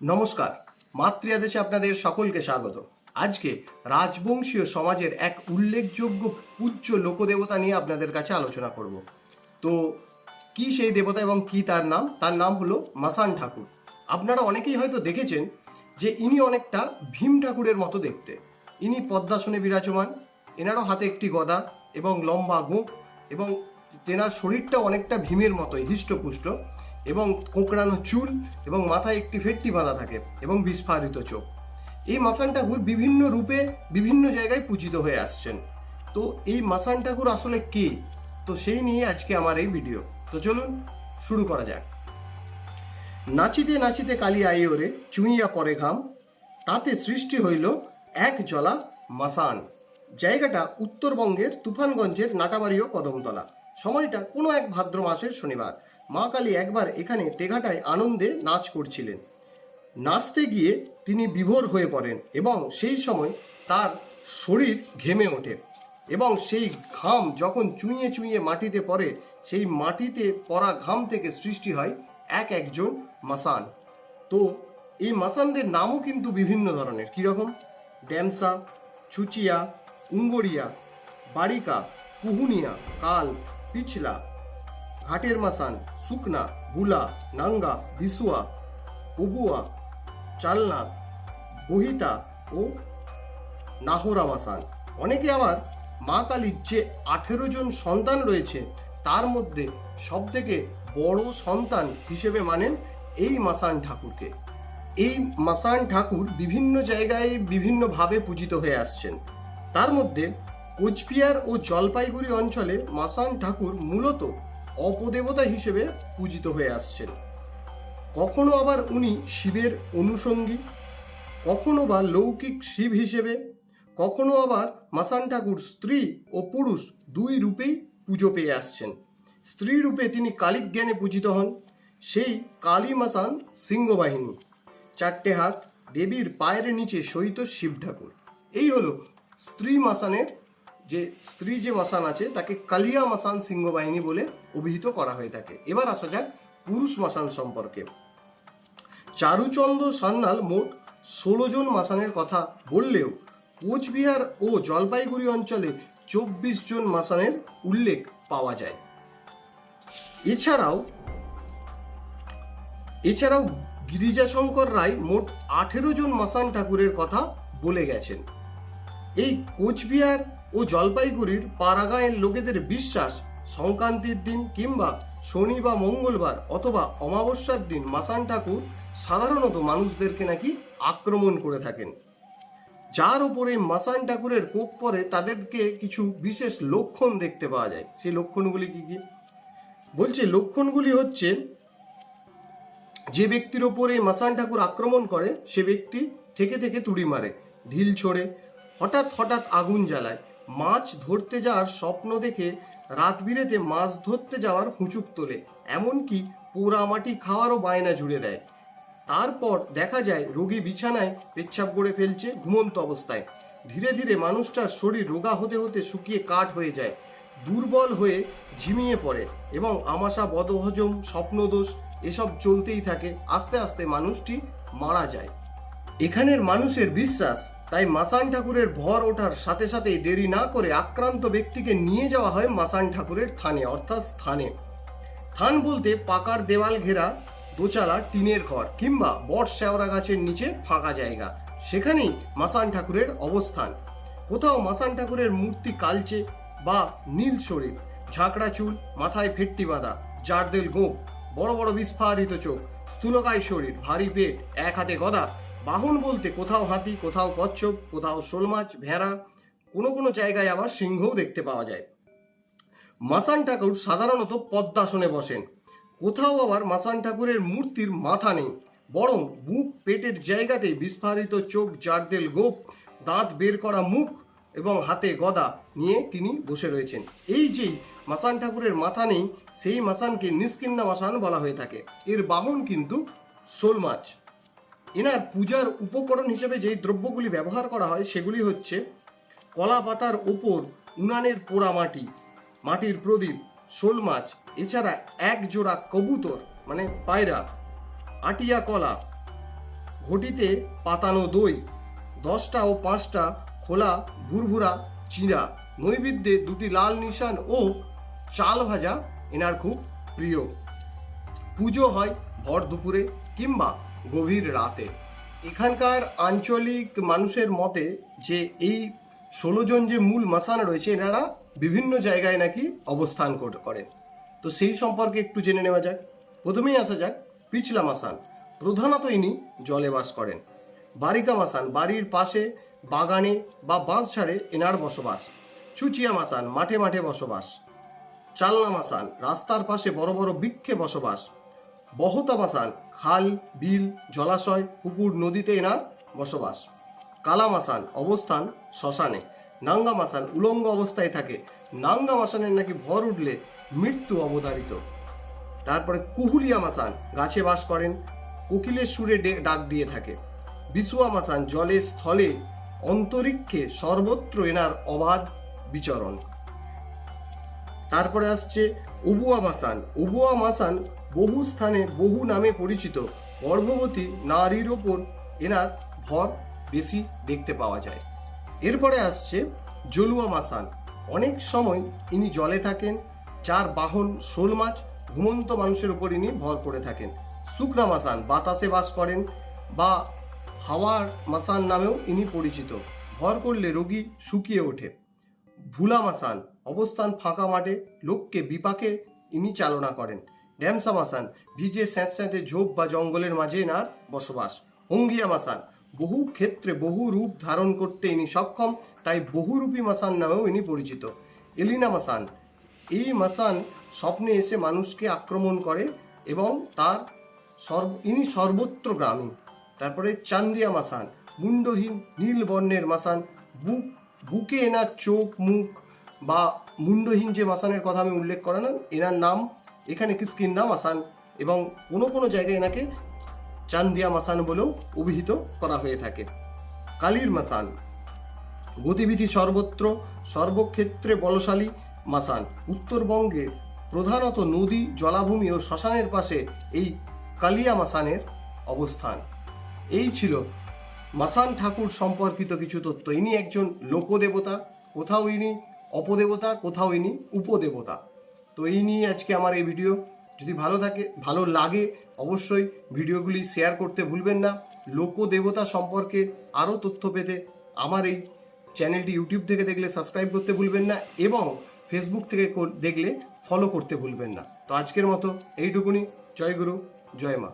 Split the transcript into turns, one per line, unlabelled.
নমস্কার। মাতৃয়াদেশে আপনাদের সকলকে স্বাগত। আজকে রাজবংশীয় সমাজের এক উল্লেখযোগ্য পূজ্য লোকদেবতা নিয়ে আপনাদের কাছে আলোচনা করব। তো কি সেই দেবতা এবং কি তার নাম? তার নাম হলো মাসান ঠাকুর। আপনারা অনেকেই হয়তো দেখেছেন যে ইনি অনেকটা ভীম ঠাকুরের মতো দেখতে। ইনি পদ্মাসনে বিরাজমান, এনারও হাতে একটি গদা এবং লম্বা গোঁপ এবং তেনার শরীরটা অনেকটা ভীমের মতোই, হৃষ্টপুষ্ট। এবং কোঁকড়ানো চুল এবং মাথায় একটি ফেটটি বাঁধা থাকে এবং বিস্ফারিত চোখ। এই মাসান ঠাকুর বিভিন্ন রূপে বিভিন্ন জায়গায় পূজিত হয়ে আসছেন। তো এই মাসান ঠাকুর আসলে কে? তো সেই নিয়ে আজকে আমার এই ভিডিও। তো চলুন শুরু করা যাক। নাচিতে নাচিতে কালি আই ওরে চুইয়া পরে ঘাম, তাতে সৃষ্টি হইল এক জলা মাসান। জায়গাটা উত্তরবঙ্গের তুফানগঞ্জের নাটাবাড়ি ও কদমতলা। সময়টা কোনো এক ভাদ্র মাসের শনিবার। মা কালী একবার এখানে তেঘাটায় আনন্দে নাচ করছিলেন। নাচতে গিয়ে তিনি বিভোর হয়ে পড়েন এবং সেই সময় তার শরীর ঘেমে ওঠে এবং সেই ঘাম যখন চুইয়ে চুইয়ে মাটিতে পড়ে, সেই মাটিতে পড়া ঘাম থেকে সৃষ্টি হয় এক একজন মাসান। তো এই মাসানদের নামও কিন্তু বিভিন্ন ধরনের। কীরকম? ড্যামসা চুচিয়া উঙ্গরিয়া বারিকা, কুহুনিয়া, কাল, পিছলা ঘাটের মাসান, শুকনা বুলা নাঙ্গা, বিসুয়া উবুয়া চালনা, বহিতা ও নাহরা মাসান। অনেকে আবার মা কালীর যে আঠেরো জন সন্তান রয়েছে, তার মধ্যে সবথেকে বড় সন্তান হিসেবে মানেন এই মাসান ঠাকুরকে। এই মাসান ঠাকুর বিভিন্ন জায়গায় বিভিন্নভাবে পূজিত হয়ে আসছেন। তার মধ্যে কোচবিহার ও জলপাইগুড়ি অঞ্চলে মাসান ঠাকুর মূলত অপদেবতা হিসেবে পূজিত হয়ে আসছেন। কখনো আবার উনি শিবের অনুষঙ্গী কখনো বা লৌকিক শিব হিসেবে, কখনো আবার মাসান ঠাকুর স্ত্রী ও পুরুষ দুই রূপেই পুজো পেয়ে আসছেন। স্ত্রী রূপে তিনি কালিক জ্ঞানে পূজিত হন, সেই কালী মাসান সিংহবাহিনী। চারটে হাত দেবীর পায়ের নিচে সহিত শিব ঠাকুর। এই হলো স্ত্রী মাসানের যে স্ত্রী যে মাসান আছে, তাকে কালিয়া মাসান সিংহবাহিনী বলে অভিহিত করা হয়ে থাকে। এবার আসা যাক পুরুষ মাসান সম্পর্কে। চারুচন্দ্র সান্যাল মোট ষোলো জন মাসানের কথা বললেও কোচবিহার ও জলপাইগুড়ি অঞ্চলে চব্বিশ জন মাসানের উল্লেখ পাওয়া যায়। এছাড়াও এছাড়াও গিরিজাশঙ্কর রায় মোট আঠেরো জন মাসান ঠাকুরের কথা বলে গেছেন। এই কোচবিহার ও জলপাইগুড়ির পাড়াগাঁয়ের লোকেদের বিশ্বাস, সংক্রান্তির দিন কিংবা শনি বা মঙ্গলবার অথবা অমাবস্যার দিন মাসান ঠাকুর সাধারণত মানুষদেরকে নাকি আক্রমণ করে থাকেন। যার উপরে মাসান ঠাকুরের কোপ পরে তাদেরকে কিছু বিশেষ লক্ষণ দেখতে পাওয়া যায়। সেই লক্ষণগুলি কি কি? বলছে, লক্ষণগুলি হচ্ছে, যে ব্যক্তির ওপরে মাসান ঠাকুর আক্রমণ করে, সে ব্যক্তি থেকে থেকে তুড়ি মারে, ঢিল ছোড়ে, হঠাৎ হঠাৎ আগুন জ্বালায় মাছ ধরতে যাওয়ার স্বপ্ন দেখে রাত বিরেতে মাছ ধরতে যাওয়ার হুঁচুক তোলে, এমনকি পোড়া মাটি খাওয়ারও বায়না জুড়ে দেয়। তারপর দেখা যায়, রোগী বিছানায় পেচ্ছাপ করে ফেলছে ঘুমন্ত অবস্থায়। ধীরে ধীরে মানুষটার শরীর রোগা হতে হতে শুকিয়ে কাঠ হয়ে যায়, দুর্বল হয়ে ঝিমিয়ে পড়ে এবং আমাশা, বদহজম, স্বপ্নদোষ এসব চলতেই থাকে। আস্তে আস্তে মানুষটি মারা যায়। এখানের মানুষের বিশ্বাস, তাই মাসান ঠাকুরের ভর ওঠার সাথে সাথেই দেরি না করে আক্রান্ত ব্যক্তিকে নিয়ে যাওয়া হয় মাসান ঠাকুরের থানে, অর্থাৎ স্থানে। থান বলতে পাকার দেওয়াল ঘেরা, দোচালা, টিনের ঘর, কিংবা বট শ্যাওড়া গাছের নিচে ফাঁকা জায়গা। সেখানেই মাসান ঠাকুরের অবস্থান। কোথাও মাসান ঠাকুরের মূর্তি কালচে বা নীল শরীর, ঝাঁকড়া চুল, মাথায় ফেট্টি বাঁধা, জারদেল গোপ বড় বড় বিস্ফারিত চোখ, স্থূলকায় শরীর, ভারী পেট, এক হাতে গদা বাহন বলতে কোথাও হাতি, কোথাও কচ্ছপ, কোথাও শোল মাছ ভেড়া, কোনো কোনো জায়গায় আবার সিংহও দেখতে পাওয়া যায়। মাসান ঠাকুর সাধারণত পদ্মাসনে বসেন। কোথাও আবার মাসান ঠাকুরের মূর্তির মাথা নেই। বরং বুক পেটের জায়গাতেই বিস্ফারিত চোখ, জারদেল গোপ, দাঁত বের করা মুখ এবং হাতে গদা নিয়ে তিনি বসে রয়েছেন। এই যেই মাসান ঠাকুরের মাথা নেই, সেই মাসানকে নিষ্কিন্না মাসান বলা হয়ে থাকে। এর বাহন কিন্তু শোল মাছ এনার পূজার উপকরণ হিসেবে যেই দ্রব্যগুলি ব্যবহার করা হয়, সেগুলি হচ্ছে কলা পাতার ওপর উনানের পোড়া মাটি, মাটির প্রদীপ, শোল মাছ, এছাড়া এক জোড়া কবুতর মানে পায়রা, আটিয়া কলা, ঘটিতে পাতানো দই, দশটা ও পাঁচটা খোলা ভুরভুরা চিঁড়া, নৈবেদ্যে দুটি লাল নিশান ও চাল ভাজা এনার খুব প্রিয়। পুজো হয় ভর দুপুরে কিংবা গভীর রাতে। এখানকার আঞ্চলিক মানুষের মতে যে এই ষোলো জন যে মূল মাসান রয়েছে, এনারা বিভিন্ন জায়গায় নাকি অবস্থান করেন। তো সেই সম্পর্কে একটু জেনে নেওয়া যাক। প্রথমেই আসা যাক, পিছলা মাসান। প্রধানত ইনি জলে বাস করেন। বারিকা মাসান, বাড়ির পাশে, বাগানে বা বাঁশ ছাড়ে এনার বসবাস। চুচিয়া মাসান, মাঠে মাঠে বসবাস। চালনা মাসান, রাস্তার পাশে বড় বড় বৃক্ষে বসবাস। বহতা মাসান খাল, বিল, জলাশয়, পুকুর, নদীতে এনার বসবাস। কালা মাসান অবস্থান শ্মশানে। নাঙ্গা মাসান উলঙ্গ অবস্থায় থাকে। নাঙ্গা মাসানের নাকি ভর উঠলে মৃত্যু অবধারিত। তারপরে কুহুলিয়া মাসান গাছে বাস করেন। কোকিলের সুরে ডাক দিয়ে থাকে। বিশুয়া মাসান জলে স্থলে অন্তরিক্ষে সর্বত্র এনার অবাধ বিচরণ। তারপরে আসছে উবুয়া মাসান উবুয়া মাসান বহু স্থানে বহু নামে পরিচিত গর্ভবতী নারীর ওপর এনার ভর বেশি দেখতে পাওয়া যায়। এরপরে আসছে জলুয়া মাসান। অনেক সময় ইনি জলে থাকেন, যার বাহন শোল মাছ, ঘুমন্ত মানুষের উপর ইনি ভর করে থাকেন। শুকনা মাসান বাতাসে বাস করেন বা হাওয়ার মাসান নামেও ইনি পরিচিত। ভর করলে রোগী শুকিয়ে ওঠে। ভুলা মাসান অবস্থান ফাঁকা মাঠে, লোককে বিপাকে ইনি চালনা করেন। ড্যামসা মাসান ভিজে স্যাঁতস্যাঁতে ঝোপ বা জঙ্গলের মাঝে এনার বসবাস। অঙ্গিয়া মাসান বহু ক্ষেত্রে বহু রূপ ধারণ করতে ইনি সক্ষম, তাই বহুরূপী মাসান নামেও ইনি পরিচিত। এলিনা মাসান, এই মাসান স্বপ্নে এসে মানুষকে আক্রমণ করে এবং তার সর্ব, ইনি সর্বত্রগামী তারপরে চান্দিয়া মাসান, মুন্ডহীন, নীল বর্ণের মাসান, বুক, বুকে এনার চোখ, মুখ বা মুন্ডহীন যে মাসানের কথা আমি উল্লেখ করে না এনার নাম এখানে কিসকিন্দা মাসান এবং কোনো কোনো জায়গায় এনাকে চান্দিয়া মাসান বলেও অভিহিত করা হয়ে থাকে। কালীর মাসান, গতিবিধি সর্বত্র, সর্বক্ষেত্রে বলশালী মাসান, উত্তরবঙ্গে প্রধানত নদী, জলাভূমি ও শ্মশানের পাশে এই কালিয়া মাসানের অবস্থান। এই ছিল মাসান ঠাকুর সম্পর্কিত কিছু তথ্য। ইনি একজন লোকদেবতা, কোথাও ইনি অপদেবতা, কোথাও ইনি উপদেবতা। তো এই নিয়ে আজকে আমার এই ভিডিও যদি ভালো থাকে, ভালো লাগে, অবশ্যই ভিডিওগুলি শেয়ার করতে ভুলবেন না। লোক দেবতা সম্পর্কে আরও তথ্য পেতে আমার এই চ্যানেলটি ইউটিউব থেকে দেখলে সাবস্ক্রাইব করতে ভুলবেন না এবং ফেসবুক থেকে দেখলে ফলো করতে ভুলবেন না। তো আজকের মতো এইটুকুনি। জয় গুরু, জয় মা।